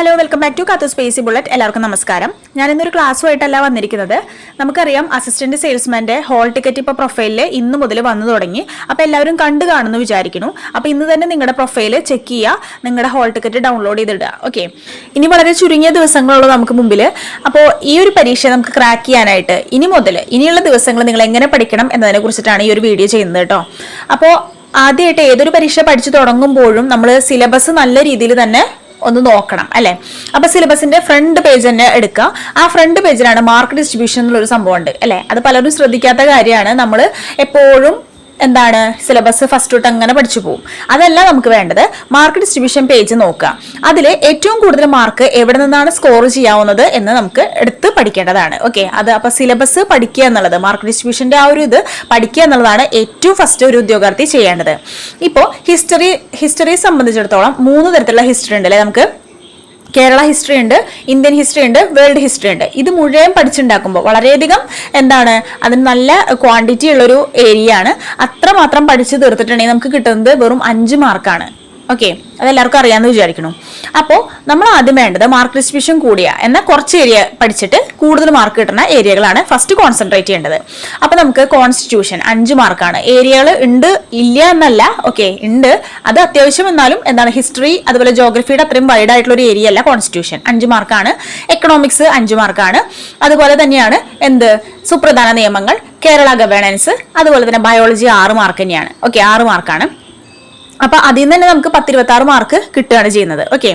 Hello welcome back to കാത്തു സ്പേസി bullet എല്ലാവർക്കും നമസ്കാരം. ഞാൻ ഇന്നൊരു ക്ലാസ്സുമായിട്ടല്ല വന്നിരിക്കുന്നത്. നമുക്കറിയാം അസിസ്റ്റന്റ് സെയിൽസ്മാന്റെ ഹോൾ ടിക്കറ്റ് ഇപ്പോൾ പ്രൊഫൈലിൽ ഇന്ന് മുതൽ വന്നു തുടങ്ങി. അപ്പോൾ എല്ലാവരും കണ്ടു കാണുമെന്ന് വിചാരിക്കുന്നു. അപ്പോൾ ഇന്ന് തന്നെ നിങ്ങളുടെ പ്രൊഫൈൽ ചെക്ക് ചെയ്യുക നിങ്ങളുടെ ഹോൾ ടിക്കറ്റ് ഡൗൺലോഡ് ചെയ്തിടുക. ഓക്കെ ഇനി വളരെ ചുരുങ്ങിയ ദിവസങ്ങളുള്ളൂ നമുക്ക് മുമ്പിൽ അപ്പോൾ ഈ ഒരു പരീക്ഷ നമുക്ക് ക്രാക്ക് ചെയ്യാനായിട്ട് ഇനി മുതൽ ഇനിയുള്ള ദിവസങ്ങൾ നിങ്ങൾ എങ്ങനെ പഠിക്കണം എന്നതിനെ കുറിച്ചിട്ടാണ് ഈ ഒരു വീഡിയോ ചെയ്യുന്നത് കേട്ടോ അപ്പോൾ ആദ്യമായിട്ട് ഏതൊരു പരീക്ഷ പഠിച്ചു തുടങ്ങുമ്പോഴും നമ്മൾ സിലബസ് നല്ല രീതിയിൽ തന്നെ ഒന്ന് നോക്കണം അല്ലെ? അപ്പൊ സിലബസിന്റെ ഫ്രണ്ട് പേജ് തന്നെ എടുക്കുക. ആ ഫ്രണ്ട് പേജിലാണ് മാർക്ക് ഡിസ്ട്രിബ്യൂഷൻ എന്നുള്ള ഒരു സംഭവം ഉണ്ട് അല്ലെ? അത് പലരും ശ്രദ്ധിക്കാത്ത കാര്യമാണ്. നമ്മൾ എപ്പോഴും എന്താണ് സിലബസ് ഫസ്റ്റ് തൊട്ട് അങ്ങനെ പഠിച്ചു പോകും അതല്ല നമുക്ക് വേണ്ടത് മാർക്ക് ഡിസ്ട്രിബ്യൂഷൻ പേജ് നോക്കുക. അതിൽ ഏറ്റവും കൂടുതൽ മാർക്ക് എവിടെ നിന്നാണ് സ്കോർ ചെയ്യാവുന്നത് എന്ന് നമുക്ക് എടുത്ത് പഠിക്കേണ്ടതാണ്. ഓക്കെ അത് അപ്പോൾ സിലബസ് പഠിക്കുക എന്നുള്ളത് മാർക്ക് ഡിസ്ട്രിബ്യൂഷന്റെ ആ ഒരു ഇത് പഠിക്കുക എന്നുള്ളതാണ് ഏറ്റവും ഫസ്റ്റ് ഒരു ഉദ്യോഗാർത്ഥി ചെയ്യേണ്ടത്. ഇപ്പോൾ ഹിസ്റ്ററി ഹിസ്റ്ററിയെ സംബന്ധിച്ചിടത്തോളം മൂന്ന് തരത്തിലുള്ള ഹിസ്റ്ററി ഉണ്ട് അല്ലേ നമുക്ക്? കേരള ഹിസ്റ്ററി ഉണ്ട് ഇന്ത്യൻ ഹിസ്റ്ററി ഉണ്ട് വേൾഡ് ഹിസ്റ്ററി ഉണ്ട്. ഇത് മുഴുവൻ പഠിച്ചുണ്ടാക്കുമ്പോൾ വളരെയധികം എന്താണ് അതിന് നല്ല ക്വാണ്ടിറ്റി ഉള്ളൊരു ഏരിയ ആണ്. അത്രമാത്രം പഠിച്ചു തീർത്തിട്ടുണ്ടെങ്കിൽ നമുക്ക് കിട്ടുന്നത് വെറും അഞ്ച് മാർക്കാണ് ഓക്കെ അതെല്ലാവർക്കും അറിയാമെന്ന് വിചാരിക്കണം അപ്പോൾ നമ്മൾ ആദ്യം വേണ്ടത് മാർക്ക് ഡിസ്ട്രിബ്യൂഷൻ കൂടിയ എന്ന കുറച്ച് ഏരിയ പഠിച്ചിട്ട് കൂടുതൽ മാർക്ക് കിട്ടുന്ന ഏരിയകളാണ് ഫസ്റ്റ് കോൺസെൻട്രേറ്റ് ചെയ്യേണ്ടത്. അപ്പോൾ നമുക്ക് കോൺസ്റ്റിറ്റ്യൂഷൻ അഞ്ച് മാർക്കാണ് ഏരിയകൾ ഉണ്ട് ഇല്ല എന്നല്ല. ഓക്കെ ഉണ്ട്. അത് അത്യാവശ്യം എന്നാലും എന്താണ് ഹിസ്റ്ററി അതുപോലെ ജോഗ്രഫിയുടെ അത്രയും വൈഡ് ആയിട്ടുള്ള ഒരു ഏരിയ അല്ല കോൺസ്റ്റിറ്റ്യൂഷൻ അഞ്ച് മാർക്കാണ് എക്കണോമിക്സ് അഞ്ച് മാർക്കാണ് അതുപോലെ തന്നെയാണ് എന്ത്? സുപ്രധാന നിയമങ്ങൾ കേരള ഗവേണൻസ് അതുപോലെ തന്നെ ബയോളജി ആറ് മാർക്ക് തന്നെയാണ്. ഓക്കെ ആറ് മാർക്കാണ് അപ്പൊ അതിൽ നിന്ന് തന്നെ നമുക്ക് പത്തിരുപത്തി ആറ് മാർക്ക് കിട്ടുകയാണ് ചെയ്യുന്നത്. ഓക്കെ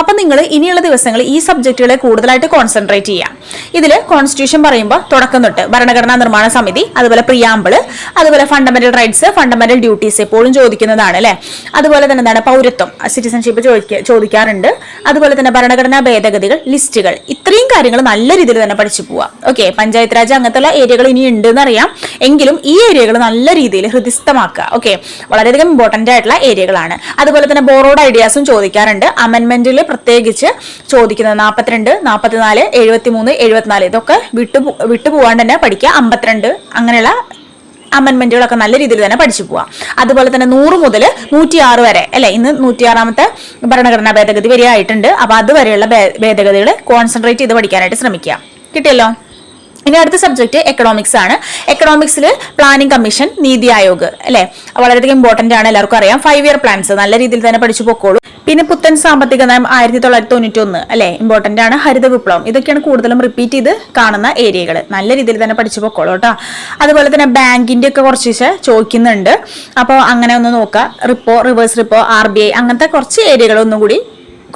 അപ്പൊ നിങ്ങൾ ഇനിയുള്ള ദിവസങ്ങൾ ഈ സബ്ജക്റ്റുകളെ കൂടുതലായിട്ട് കോൺസെൻട്രേറ്റ് ചെയ്യാം ഇതിൽ കോൺസ്റ്റിറ്റ്യൂഷൻ പറയുമ്പോൾ തുടക്കം തൊട്ട് ഭരണഘടനാ നിർമ്മാണ സമിതി അതുപോലെ പ്രിയാമ്പിൾ അതുപോലെ ഫണ്ടമെന്റൽ റൈറ്റ്സ് ഫണ്ടമെന്റൽ ഡ്യൂട്ടീസ് എപ്പോഴും ചോദിക്കുന്നതാണ് അല്ലെ? അതുപോലെ തന്നെ എന്താണ്? പൗരത്വം. സിറ്റിസൺഷിപ്പ് ചോദിക്കാറുണ്ട്. അതുപോലെ തന്നെ ഭരണഘടനാ ഭേദഗതികൾ ലിസ്റ്റുകൾ. ഇത്രയും കാര്യങ്ങൾ നല്ല രീതിയിൽ തന്നെ പഠിച്ചു പോവാം ഓക്കെ പഞ്ചായത്ത് രാജ് അങ്ങനത്തെ ഏരിയകൾ ഇനി ഉണ്ട് എന്നറിയാം എങ്കിലും ഈ ഏരിയകൾ നല്ല രീതിയിൽ ഹൃദിസ്ഥമാക്കുക. ഓക്കെ വളരെയധികം ഇമ്പോർട്ടന്റ് ആയിട്ടുള്ള ഏരിയകളാണ്. അതുപോലെ തന്നെ ബോറോഡ് ഐഡിയാസും ചോദിക്കാറുണ്ട്. അമെന്മെന്റിൽ പ്രത്യേകിച്ച് ചോദിക്കുന്നത് നാൽപ്പത്തിരണ്ട് നാൽപ്പത്തിനാല് എഴുപത്തിമൂന്ന് എഴുപത്തിനാല്. ഇതൊക്കെ വിട്ടു വിട്ടുപോകാണ്ട് തന്നെ പഠിക്കുക. അമ്പത്തിരണ്ട് അങ്ങനെയുള്ള അമെന്മെന്റുകളൊക്കെ നല്ല രീതിയിൽ തന്നെ പഠിച്ചു പോവാം. അതുപോലെ തന്നെ നൂറ് മുതൽ നൂറ്റിയാറ് വരെ അല്ലെ? ഇന്ന് നൂറ്റിയാറാമത്തെ ഭരണഘടനാ ഭേദഗതി വരെയായിട്ടുണ്ട് അപ്പൊ അതുവരെയുള്ള ഭേദഗതികൾ കോൺസെൻട്രേറ്റ് ചെയ്ത് പഠിക്കാനായിട്ട് ശ്രമിക്കുക. കിട്ടിയല്ലോ? ഇനി അടുത്ത സബ്ജക്ട് എക്കണോമിക്സ് ആണ്. എക്കണോമിക്സിൽ പ്ലാനിംഗ് കമ്മീഷൻ നീതി ആയോഗ് അല്ലെ? വളരെയധികം ഇമ്പോർട്ടന്റ് ആണ് എല്ലാവർക്കും അറിയാം. ഫൈവ് ഇയർ പ്ലാൻസ് നല്ല രീതിയിൽ തന്നെ പഠിച്ചു പോക്കോളൂ. പിന്നെ പുത്തൻ സാമ്പത്തിക നയം ആയിരത്തി തൊള്ളായിരത്തി തൊണ്ണൂറ്റി ഒന്ന് അല്ലെ? ഇമ്പോർട്ടന്റ് ആണ് ഹരിത വിപ്ലവം. ഇതൊക്കെയാണ് കൂടുതലും റിപ്പീറ്റ് ചെയ്ത് കാണുന്ന ഏരിയകൾ നല്ല രീതിയിൽ തന്നെ പഠിച്ചു പോക്കോളൂ കേട്ടോ. അതുപോലെ തന്നെ ബാങ്കിന്റെ ഒക്കെ കുറച്ച് ചോദിക്കുന്നുണ്ട്. അപ്പോൾ അങ്ങനെ ഒന്ന് നോക്കുക repo reverse repo R B I അങ്ങനത്തെ കുറച്ച് ഏരിയകൾ ഒന്നും കൂടി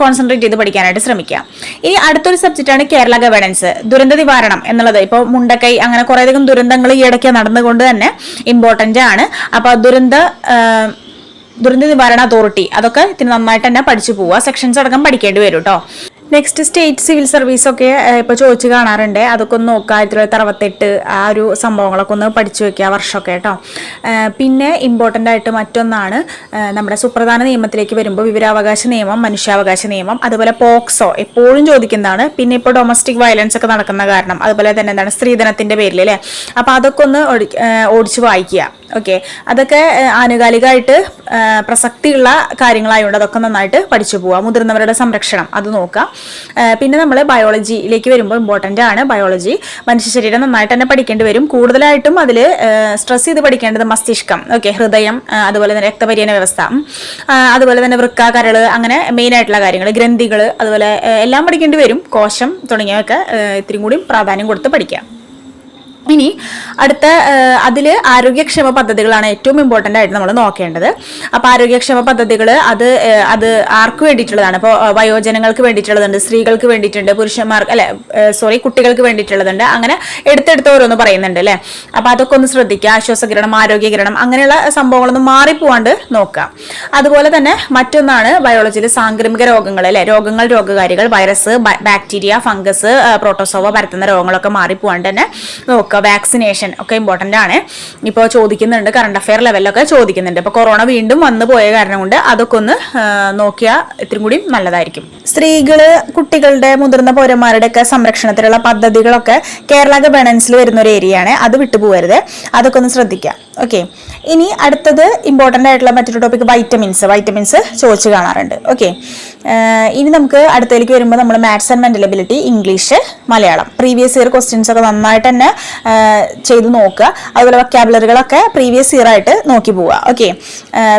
കോൺസെൻട്രേറ്റ് ചെയ്ത് പഠിക്കാനായിട്ട് ശ്രമിക്കുക ഇനി അടുത്തൊരു സബ്ജക്റ്റാണ് കേരള ഗവേണൻസ് ദുരന്ത നിവാരണം എന്നുള്ളത്. ഇപ്പോൾ മുണ്ടക്കൈ അങ്ങനെ കുറേയധികം ദുരന്തങ്ങൾ ഈ ഇടയ്ക്ക് നടന്നുകൊണ്ട് തന്നെ ഇമ്പോർട്ടന്റ് ആണ്. അപ്പോൾ ദുരന്ത ദുരന്ത നിവാരണ അതോറിറ്റി അതൊക്കെ ഇതിന് നന്നായിട്ട് തന്നെ പഠിച്ചു പോവുക. സെക്ഷൻസ് അടക്കം പഠിക്കേണ്ടി വരും കേട്ടോ നെക്സ്റ്റ് സ്റ്റേറ്റ് സിവിൽ സർവീസ് ഒക്കെ ഇപ്പോൾ ചോദിച്ചു കാണാറുണ്ട്. അതൊക്കെ ഒന്ന് നോക്കുക ആയിരത്തി തൊള്ളായിരത്തി അറുപത്തെട്ട് ആ ഒരു സംഭവങ്ങളൊക്കെ ഒന്ന് പഠിച്ചു വെക്കുക വർഷമൊക്കെ കേട്ടോ. പിന്നെ ഇമ്പോർട്ടന്റ് ആയിട്ട് മറ്റൊന്നാണ് നമ്മുടെ സുപ്രധാന നിയമത്തിലേക്ക് വരുമ്പോൾ വിവരാവകാശ നിയമം മനുഷ്യാവകാശ നിയമം അതുപോലെ പോക്സോ എപ്പോഴും ചോദിക്കുന്നതാണ്. പിന്നെ ഇപ്പോൾ ഡൊമസ്റ്റിക് വയലൻസ് ഒക്കെ നടക്കുന്ന കാരണം അതുപോലെ തന്നെ എന്താണ് സ്ത്രീധനത്തിന്റെ പേരിൽ അല്ലേ അപ്പോൾ അതൊക്കെ ഒന്ന് ഓടിച്ച് വായിക്കുക. ഓക്കെ അതൊക്കെ ആനുകാലികമായിട്ട് പ്രസക്തിയുള്ള കാര്യങ്ങളായതുകൊണ്ട് അതൊക്കെ നന്നായിട്ട് പഠിച്ചു പോവുക മുതിർന്നവരുടെ സംരക്ഷണം അത് നോക്കുക പിന്നെ നമ്മൾ ബയോളജിയിലേക്ക് വരുമ്പോൾ ഇമ്പോർട്ടന്റ് ആണ് ബയോളജി. മനുഷ്യ ശരീരം നന്നായിട്ട് തന്നെ പഠിക്കേണ്ടി വരും. കൂടുതലായിട്ടും അതിൽ സ്ട്രെസ് ചെയ്ത് പഠിക്കേണ്ടത് മസ്തിഷ്കം. ഓക്കെ ഹൃദയം അതുപോലെ തന്നെ രക്തപര്യന വ്യവസ്ഥ. അതുപോലെ തന്നെ വൃക്ക കരൾ അങ്ങനെ മെയിൻ ആയിട്ടുള്ള കാര്യങ്ങൾ ഗ്രന്ഥികൾ അതുപോലെ എല്ലാം പഠിക്കേണ്ടി വരും. കോശം തുടങ്ങിയവയൊക്കെ ഇത്തിരി കൂടി പ്രാധാന്യം കൊടുത്ത് പഠിക്കാം. ഇനി അടുത്ത അതിൽ ആരോഗ്യക്ഷേമ പദ്ധതികളാണ് ഏറ്റവും ഇമ്പോർട്ടന്റ് ആയിട്ട് നമ്മൾ നോക്കേണ്ടത്. അപ്പോൾ ആരോഗ്യക്ഷേമ പദ്ധതികൾ അത് അത് ആർക്ക് വേണ്ടിയിട്ടുള്ളതാണ്? ഇപ്പോൾ വയോജനങ്ങൾക്ക് വേണ്ടിയിട്ടുള്ളതുണ്ട് സ്ത്രീകൾക്ക് വേണ്ടിയിട്ടുണ്ട് പുരുഷന്മാർക്ക് അല്ലെ സോറി കുട്ടികൾക്ക് വേണ്ടിയിട്ടുള്ളതുണ്ട്. അങ്ങനെ എടുത്തെടുത്ത് ഓരോന്ന് പറയുന്നുണ്ട് അല്ലേ? അപ്പോൾ അതൊക്കെ ഒന്ന് ശ്രദ്ധിക്കുക. ആശ്വാസകിരണം ആരോഗ്യകിരണം അങ്ങനെയുള്ള സംഭവങ്ങളൊന്നും മാറിപ്പോവാണ്ട് നോക്കുക. അതുപോലെ തന്നെ മറ്റൊന്നാണ് ബയോളജിയിൽ സാംക്രമിക രോഗങ്ങൾ അല്ലെ? രോഗങ്ങൾ രോഗകാരികൾ വൈറസ് ബാക്ടീരിയ ഫംഗസ് പ്രോട്ടോസോവ പരത്തുന്ന രോഗങ്ങളൊക്കെ മാറിപ്പോവാണ്ട് തന്നെ നോക്കുക. നോക്കുക വാക്സിനേഷൻ ഒക്കെ ഇമ്പോർട്ടന്റ് ആണ്. ഇപ്പോൾ ചോദിക്കുന്നുണ്ട് കറണ്ട് അഫെയർ ലെവലിലൊക്കെ ചോദിക്കുന്നുണ്ട്. അപ്പോൾ കൊറോണ വീണ്ടും വന്നു പോയ കാരണം കൊണ്ട് അതൊക്കെ ഒന്ന് നോക്കിയാൽ ഇത്തിരി കൂടി നല്ലതായിരിക്കും. സ്ത്രീകൾ കുട്ടികളുടെ മുതിർന്ന പൗരന്മാരുടെ ഒക്കെ സംരക്ഷണത്തിലുള്ള പദ്ധതികളൊക്കെ കേരള ഗവേണൻസിൽ വരുന്ന ഒരു ഏരിയ ആണ് അത് വിട്ടുപോകരുത്. അതൊക്കെ ഒന്ന് ശ്രദ്ധിക്കാം. ഓക്കെ. ഇനി അടുത്തത് ഇമ്പോർട്ടന്റ് ആയിട്ടുള്ള മറ്റൊരു ടോപ്പിക് വൈറ്റമിൻസ് വൈറ്റമിൻസ് ചോദിച്ചു കാണാറുണ്ട്. ഓക്കെ. ഇനി നമുക്ക് അടുത്തതിലേക്ക് വരുമ്പോൾ നമ്മൾ maths and mental English Malayalam. Previous year questions ഒക്കെ നന്നായിട്ട് തന്നെ ചെയ്ത് നോക്കുക. അതുപോലെ വൊക്കാബുലറികളൊക്കെ പ്രീവിയസ് ഇയർ ആയിട്ട് നോക്കി പോവുക. ഓക്കെ.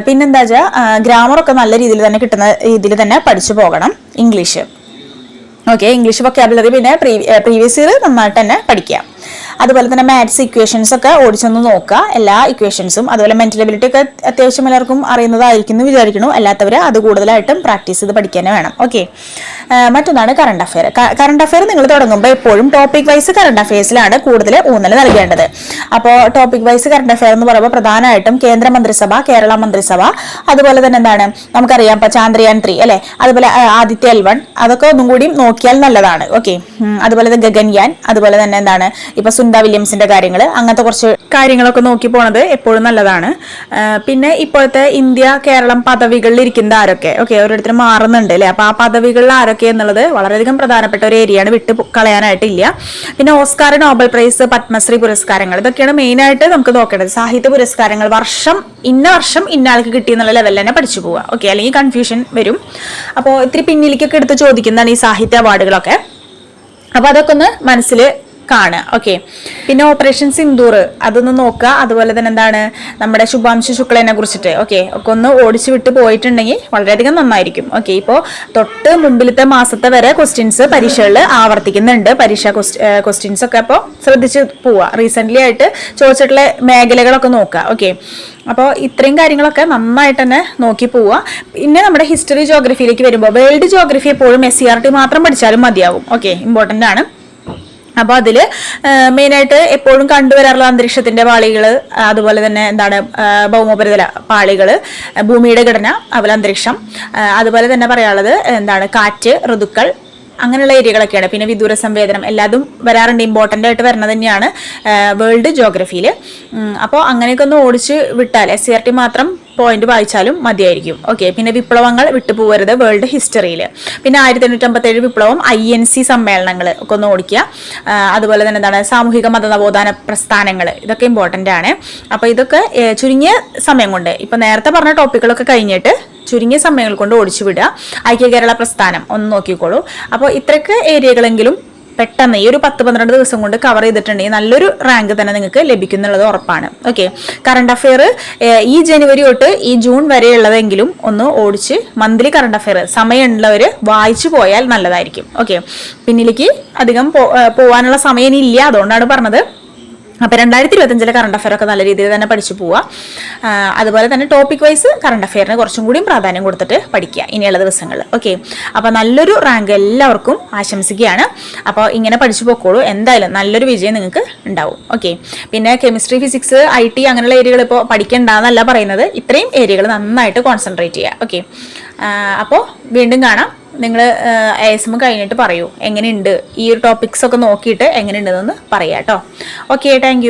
പിന്നെന്താ വെച്ചാൽ ഗ്രാമറൊക്കെ നല്ല രീതിയിൽ തന്നെ കിട്ടുന്ന രീതിയിൽ തന്നെ പഠിച്ചു പോകണം. ഇംഗ്ലീഷ് ഓക്കെ ഇംഗ്ലീഷ് വൊക്കാബുലറി പിന്നെ പ്രീവിയസ് ഇയർ നന്നായിട്ട് തന്നെ പഠിക്കുക അതുപോലെ തന്നെ മാത്സ് ഇക്വേഷൻസ് ഒക്കെ ഓടിച്ചൊന്ന് നോക്കുക. എല്ലാ ഇക്വേഷൻസും അതുപോലെ മെന്റൽ എബിലിറ്റി ഒക്കെ അത്യാവശ്യം എല്ലാവർക്കും അറിയുന്നതായിരിക്കും എന്ന് വിചാരിക്കുന്നു. അല്ലാത്തവർ അത് കൂടുതലായിട്ടും പ്രാക്ടീസ് ചെയ്ത് പഠിക്കാനേ വേണം. ഓക്കെ മറ്റൊന്നാണ് കറണ്ട് അഫെയർ കറണ്ട് അഫെയർ നിങ്ങൾ തുടങ്ങുമ്പോൾ എപ്പോഴും ടോപ്പിക് വൈസ് കറണ്ട് അഫെയർസിലാണ് കൂടുതൽ ഊന്നൽ നൽകേണ്ടത്. അപ്പോൾ ടോപ്പിക് വൈസ് കറണ്ട് അഫെയർ എന്ന് പറയുമ്പോൾ പ്രധാനമായിട്ടും കേന്ദ്ര മന്ത്രിസഭ കേരള മന്ത്രിസഭ അതുപോലെ തന്നെ എന്താണ് നമുക്കറിയാം ഇപ്പൊ ചാന്ദ്രയാൻ ത്രീ അല്ലെ? അതുപോലെ ആദിത്യ എൽ വൺ അതൊക്കെ ഒന്നും കൂടി നോക്കിയാൽ നല്ലതാണ്. ഓക്കെ അതുപോലെ ഗഗൻയാൻ അതുപോലെ തന്നെ എന്താണ് ഇപ്പൊ സുന്ദ വില്യംസിന്റെ കാര്യങ്ങൾ അങ്ങനത്തെ കുറച്ച് കാര്യങ്ങളൊക്കെ നോക്കി പോണത് എപ്പോഴും നല്ലതാണ്. പിന്നെ ഇപ്പോഴത്തെ ഇന്ത്യ കേരളം പദവികളിൽ ഇരിക്കുന്ന ആരൊക്കെ? ഓക്കെ ഓരോരുത്തരും മാറുന്നുണ്ട് അല്ലെ? അപ്പൊ ആ പദവികളിൽ ആരൊക്കെ എന്നുള്ളത് വളരെയധികം പ്രധാനപ്പെട്ട ഒരു ഏരിയയാണ് വിട്ട് കളയാനായിട്ടില്ല. പിന്നെ ഓസ്കാർ നോബൽ പ്രൈസ് പത്മശ്രീ പുരസ്കാരങ്ങൾ ഇതൊക്കെയാണ് മെയിൻ ആയിട്ട് നമുക്ക് നോക്കേണ്ടത്. സാഹിത്യ പുരസ്കാരങ്ങൾ വർഷം ഇന്ന വർഷം ഇന്ന ആൾക്ക് കിട്ടിയെന്നുള്ള ലെവലിൽ തന്നെ പഠിച്ചു പോവുക. ഓക്കെ അല്ലെങ്കിൽ കൺഫ്യൂഷൻ വരും. അപ്പോൾ ഇത്തിരി പിന്നിലേക്കൊക്കെ എടുത്ത് ചോദിക്കുന്നതാണ് ഈ സാഹിത്യ അവാർഡുകളൊക്കെ അപ്പൊ അതൊക്കെ ഒന്ന് മനസ്സിൽ കാണുക ഓക്കെ പിന്നെ ഓപ്പറേഷൻ സിന്ദൂർ അതൊന്ന് നോക്കുക. അതുപോലെ തന്നെ എന്താണ്? നമ്മുടെ ശുഭാംശു ശുക്ലനെ കുറിച്ചിട്ട്. ഓക്കെ ഒക്കെ ഒന്ന് ഓടിച്ചു വിട്ട് പോയിട്ടുണ്ടെങ്കിൽ വളരെയധികം നന്നായിരിക്കും. ഓക്കെ ഇപ്പോൾ തൊട്ട് മുമ്പിലത്തെ മാസത്തെ വരെ ക്വസ്റ്റ്യൻസ് പരീക്ഷകളിൽ ആവർത്തിക്കുന്നുണ്ട്. പരീക്ഷ ക്വസ്റ്റ്യൻസ് ഒക്കെ അപ്പോൾ ശ്രദ്ധിച്ച് പോവുക. റീസെന്റ് ആയിട്ട് ചോദിച്ചിട്ടുള്ള മേഖലകളൊക്കെ നോക്കുക. ഓക്കെ അപ്പോൾ ഇത്രയും കാര്യങ്ങളൊക്കെ നന്നായിട്ട് തന്നെ നോക്കി പോവുക. പിന്നെ നമ്മുടെ ഹിസ്റ്ററി ജോഗ്രഫിയിലേക്ക് വരുമ്പോൾ വേൾഡ് ജോഗ്രഫി എപ്പോഴും എസ് സി ആർ ടി മാത്രം പഠിച്ചാലും മതിയാവും. ഓക്കെ ഇമ്പോർട്ടന്റ് ആണ്. അപ്പോൾ അതിൽ മെയിനായിട്ട് എപ്പോഴും കണ്ടുവരാറുള്ള അന്തരീക്ഷത്തിന്റെ പാളികൾ അതുപോലെ തന്നെ എന്താണ് ഭൗമോപരിതല പാളികൾ ഭൂമിയുടെ ഘടന അതുപോലെ അന്തരീക്ഷം അതുപോലെ തന്നെ പറയാനുള്ളത് എന്താണ് കാറ്റ് ഋതുക്കൾ അങ്ങനെയുള്ള ഏരിയകളൊക്കെയാണ്. പിന്നെ വിദൂര സംവേദനം എല്ലാതും വരാറുണ്ട്. ഇമ്പോർട്ടന്റ് ആയിട്ട് വരുന്നത് തന്നെയാണ് വേൾഡ് ജോഗ്രഫിയിൽ അപ്പോൾ അങ്ങനെയൊക്കെ ഒന്ന് ഓടിച്ച് വിട്ടാൽ എസ് സി ആർ ടി മാത്രം പോയിന്റ് വായിച്ചാലും മതിയായിരിക്കും. ഓക്കെ പിന്നെ വിപ്ലവങ്ങൾ വിട്ടുപോകരുത് വേൾഡ് ഹിസ്റ്ററിയിൽ പിന്നെ ആയിരത്തി എണ്ണൂറ്റമ്പത്തേഴ് വിപ്ലവം ഐ എൻ സി സമ്മേളനങ്ങൾ ഒക്കെ ഒന്ന് ഓടിക്കുക. അതുപോലെ തന്നെ എന്താണ് സാമൂഹിക മത നവോത്ഥാന പ്രസ്ഥാനങ്ങൾ ഇതൊക്കെ ഇമ്പോർട്ടന്റ് ആണ്. അപ്പോൾ ഇതൊക്കെ ചുരുങ്ങിയ സമയം കൊണ്ട് ഇപ്പോൾ നേരത്തെ പറഞ്ഞ ടോപ്പിക്കുകളൊക്കെ കഴിഞ്ഞിട്ട് ചുരുങ്ങിയ സമയങ്ങൾ കൊണ്ട് ഓടിച്ചു വിടുക ഐക്യ കേരള പ്രസ്ഥാനം. ഒന്ന് നോക്കിക്കോളൂ. അപ്പോൾ ഇത്രയ്ക്ക് ഏരിയകളെങ്കിലും പെട്ടെന്ന് ഈ ഒരു പത്ത് പന്ത്രണ്ട് ദിവസം കൊണ്ട് കവർ ചെയ്തിട്ടുണ്ടെങ്കിൽ നല്ലൊരു റാങ്ക് തന്നെ നിങ്ങൾക്ക് ലഭിക്കുന്നുള്ളത് ഉറപ്പാണ്. ഓക്കെ കറണ്ട് അഫെയർ ഈ ജനുവരി തൊട്ട് ഈ ജൂൺ വരെയുള്ളതെങ്കിലും ഒന്ന് ഓടിച്ച് മന്ത്ലി കറണ്ട് അഫെയർ സമയമുള്ളവർ വായിച്ചു പോയാൽ നല്ലതായിരിക്കും. ഓക്കെ പിന്നിലേക്ക് അധികം പോവാനുള്ള സമയം ഇല്ല. അതുകൊണ്ടാണ് പറഞ്ഞത് അപ്പോൾ രണ്ടായിരത്തി ഇരുപത്തഞ്ചിലെ കറണ്ട് അഫെയർ ഒക്കെ നല്ല രീതിയിൽ തന്നെ പഠിച്ചു പോവുക അതുപോലെ തന്നെ ടോപ്പിക് വൈസ് കറണ്ട് അഫെയറിന് കുറച്ചും കൂടിയും പ്രാധാന്യം കൊടുത്തിട്ട് പഠിക്കുക ഇനിയുള്ള ദിവസങ്ങൾ ഓക്കെ അപ്പോൾ നല്ലൊരു റാങ്ക് എല്ലാവർക്കും ആശംസിക്കുകയാണ്. അപ്പോൾ ഇങ്ങനെ പഠിച്ചു പോക്കോളൂ. എന്തായാലും നല്ലൊരു വിജയം നിങ്ങൾക്ക് ഉണ്ടാവും. ഓക്കെ പിന്നെ കെമിസ്ട്രി ഫിസിക്സ് ഐ ടി അങ്ങനെയുള്ള ഏരിയകൾ ഇപ്പോൾ പഠിക്കേണ്ടെന്നല്ല പറയുന്നത്. ഇത്രയും ഏരിയകൾ നന്നായിട്ട് കോൺസെൻട്രേറ്റ് ചെയ്യുക ഓക്കെ അപ്പോൾ വീണ്ടും കാണാം. നിങ്ങൾ എ എം കഴിഞ്ഞിട്ട് പറയൂ. എങ്ങനെയുണ്ട്? ഈ ഒരു ടോപ്പിക്സ് ഒക്കെ നോക്കിയിട്ട് എങ്ങനെയുണ്ടെന്ന് പറയാം കേട്ടോ ഓക്കെ താങ്ക്